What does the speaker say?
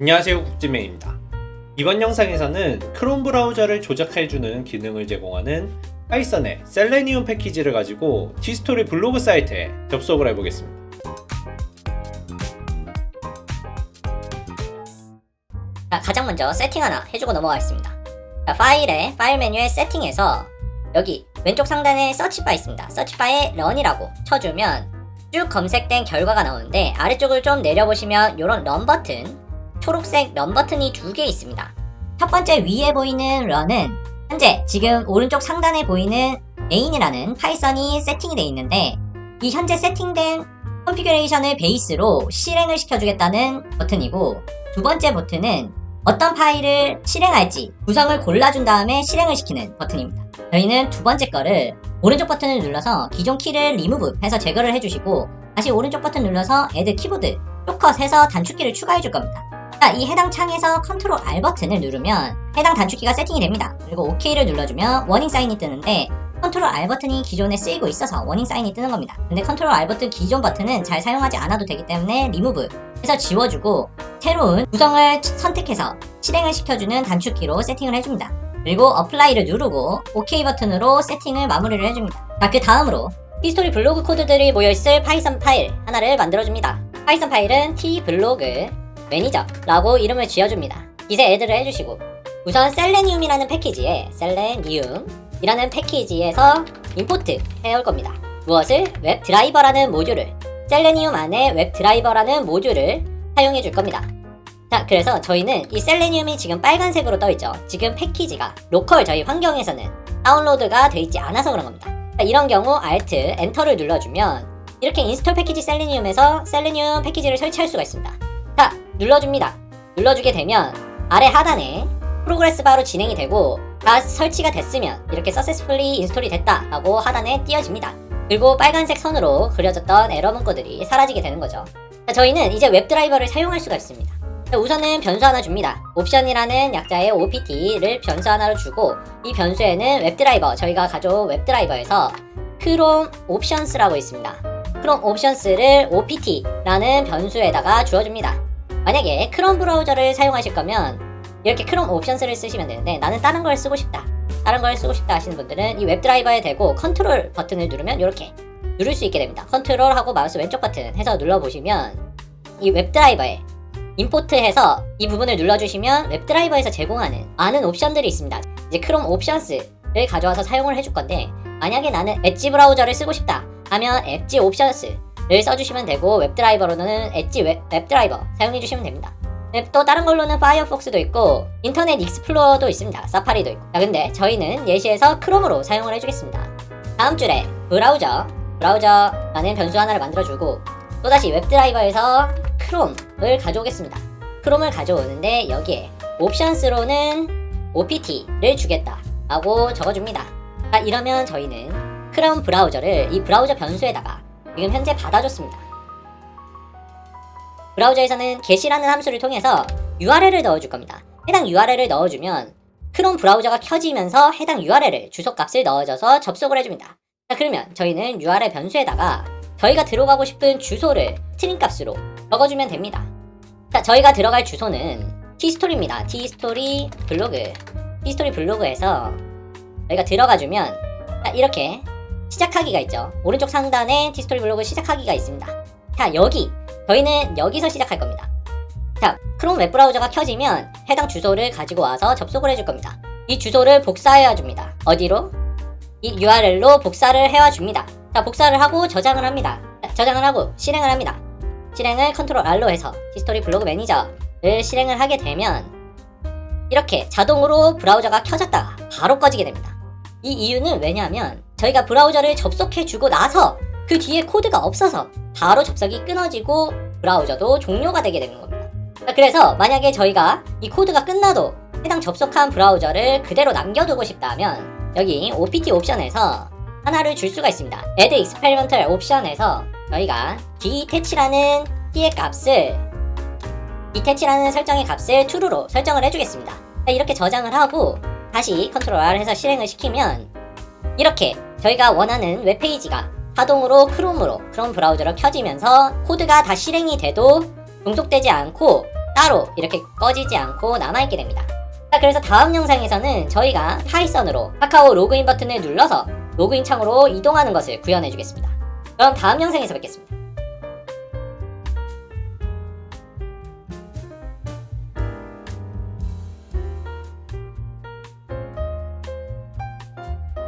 안녕하세요 국지맨입니다. 이번 영상에서는 크롬 브라우저를 조작해주는 기능을 제공하는 파이썬의 셀레니움 패키지를 가지고 티스토리 블로그 사이트에 접속을 해보겠습니다. 자, 가장 먼저 세팅 하나 해주고 넘어가겠습니다. 자, 파일에 파일 메뉴에 세팅에서 여기 왼쪽 상단에 서치바 있습니다. 서치바에 런이라고 쳐주면 쭉 검색된 결과가 나오는데 아래쪽을 좀 내려보시면 이런 런 버튼 초록색 런 버튼이 두 개 있습니다. 첫 번째 위에 보이는 런은 현재 지금 오른쪽 상단에 보이는 메인이라는 파이썬이 세팅이 되어 있는데 이 현재 세팅된 컨피규레이션을 베이스로 실행을 시켜주겠다는 버튼이고 두 번째 버튼은 어떤 파일을 실행할지 구성을 골라준 다음에 실행을 시키는 버튼입니다. 저희는 두 번째 거를 오른쪽 버튼을 눌러서 기존 키를 리무브 해서 제거를 해주시고 다시 오른쪽 버튼 눌러서 애드 키보드 쇼컷 해서 단축키를 추가해 줄 겁니다. 자, 이 해당 창에서 컨트롤 R 버튼을 누르면 해당 단축키가 세팅이 됩니다. 그리고 OK를 눌러주면 워닝 사인이 뜨는데 컨트롤 R 버튼이 기존에 쓰이고 있어서 워닝 사인이 뜨는 겁니다. 근데 컨트롤 R 버튼 기존 버튼은 잘 사용하지 않아도 되기 때문에 리무브 해서 지워주고 새로운 구성을 선택해서 실행을 시켜주는 단축키로 세팅을 해줍니다. 그리고 어플라이를 누르고 OK 버튼으로 세팅을 마무리를 해줍니다. 자, 그 다음으로 히스토리 블로그 코드들이 모여있을 파이썬 파일 하나를 만들어줍니다. 파이썬 파일은 t블로그 매니저라고 이름을 지어줍니다. 이제 애드를 해주시고 우선 셀레니움이라는 패키지에 셀레니움이라는 패키지에서 임포트 해올 겁니다. 무엇을? 웹 드라이버라는 모듈을 셀레니움 안에 웹 드라이버라는 모듈을 사용해 줄 겁니다. 자, 그래서 저희는 이 셀레니움이 지금 빨간색으로 떠 있죠. 지금 패키지가 로컬 저희 환경에서는 다운로드가 돼 있지 않아서 그런 겁니다. 자, 이런 경우 Alt, 엔터를 눌러주면 이렇게 인스톨 패키지 셀레니움에서 셀레니움 패키지를 설치할 수가 있습니다. 자, 눌러줍니다. 눌러주게 되면 아래 하단에 프로그레스 바로 진행이 되고 다 설치가 됐으면 이렇게 successfully 인스톨이 됐다 라고 하단에 띄어집니다. 그리고 빨간색 선으로 그려졌던 에러 문구들이 사라지게 되는 거죠. 자, 저희는 이제 웹드라이버를 사용할 수가 있습니다. 자, 우선은 변수 하나 줍니다. 옵션이라는 약자의 OPT를 변수 하나로 주고 이 변수에는 웹드라이버, 저희가 가져온 웹드라이버에서 크롬 옵션스라고 있습니다. 크롬 옵션스를 OPT라는 변수에다가 주어줍니다. 만약에 크롬 브라우저를 사용하실 거면 이렇게 크롬 옵션스를 쓰시면 되는데 나는 다른 걸 쓰고 싶다. 다른 걸 쓰고 싶다 하시는 분들은 이 웹드라이버에 대고 컨트롤 버튼을 누르면 이렇게 누를 수 있게 됩니다. 컨트롤하고 마우스 왼쪽 버튼 해서 눌러보시면 이 웹드라이버에 임포트해서 이 부분을 눌러주시면 웹드라이버에서 제공하는 많은 옵션들이 있습니다. 이제 크롬 옵션스를 가져와서 사용을 해줄 건데 만약에 나는 엣지 브라우저를 쓰고 싶다 하면 엣지 옵션스 를 써주시면 되고 웹드라이버로는 엣지 웹, 웹드라이버 사용해주시면 됩니다. 네, 또 다른 걸로는 파이어폭스도 있고 인터넷 익스플로어도 있습니다. 사파리도 있고. 자, 근데 저희는 예시에서 크롬으로 사용을 해주겠습니다. 다음 줄에 브라우저, 브라우저라는 변수 하나를 만들어주고 또다시 웹드라이버에서 크롬을 가져오겠습니다. 크롬을 가져오는데 여기에 옵션스로는 OPT를 주겠다 라고 적어줍니다. 자, 이러면 저희는 크롬 브라우저를 이 브라우저 변수에다가 지금 현재 받아줬습니다. 브라우저에서는 get이라는 함수를 통해서 URL을 넣어줄 겁니다. 해당 URL을 넣어주면 크롬 브라우저가 켜지면서 해당 URL을 주소값을 넣어줘서 접속을 해줍니다. 자, 그러면 저희는 URL 변수에다가 저희가 들어가고 싶은 주소를 스트링 값으로 적어주면 됩니다. 자, 저희가 들어갈 주소는 t스토리입니다. t스토리 블로그. t스토리 블로그에서 저희가 들어가주면 자, 이렇게 시작하기가 있죠. 오른쪽 상단에 t스토리 블로그 시작하기가 있습니다. 자, 여기 저희는 여기서 시작할 겁니다. 자, 크롬 웹브라우저가 켜지면 해당 주소를 가지고 와서 접속을 해줄 겁니다. 이 주소를 복사해와 줍니다. 어디로? 이 URL로 복사를 해와 줍니다. 자, 복사를 하고 저장을 합니다. 자, 저장을 하고 실행을 합니다. 실행을 컨트롤 R로 해서 히스토리 블로그 매니저를 실행을 하게 되면 이렇게 자동으로 브라우저가 켜졌다가 바로 꺼지게 됩니다. 이 이유는 왜냐하면 저희가 브라우저를 접속해 주고 나서 그 뒤에 코드가 없어서 바로 접속이 끊어지고 브라우저도 종료가 되게 되는 겁니다. 자, 그래서 만약에 저희가 이 코드가 끝나도 해당 접속한 브라우저를 그대로 남겨두고 싶다면 여기 OPT 옵션에서 하나를 줄 수가 있습니다. Add Experimental 옵션에서 저희가 detach라는 key 값을 detach라는 설정의 값을 true로 설정을 해주겠습니다. 자, 이렇게 저장을 하고 다시 Ctrl R 해서 실행을 시키면 이렇게 저희가 원하는 웹페이지가 자동으로 크롬으로 크롬 브라우저로 켜지면서 코드가 다 실행이 돼도 종속되지 않고 따로 이렇게 꺼지지 않고 남아있게 됩니다. 자, 그래서 다음 영상에서는 저희가 파이썬으로 카카오 로그인 버튼을 눌러서 로그인 창으로 이동하는 것을 구현해 주겠습니다. 그럼 다음 영상에서 뵙겠습니다.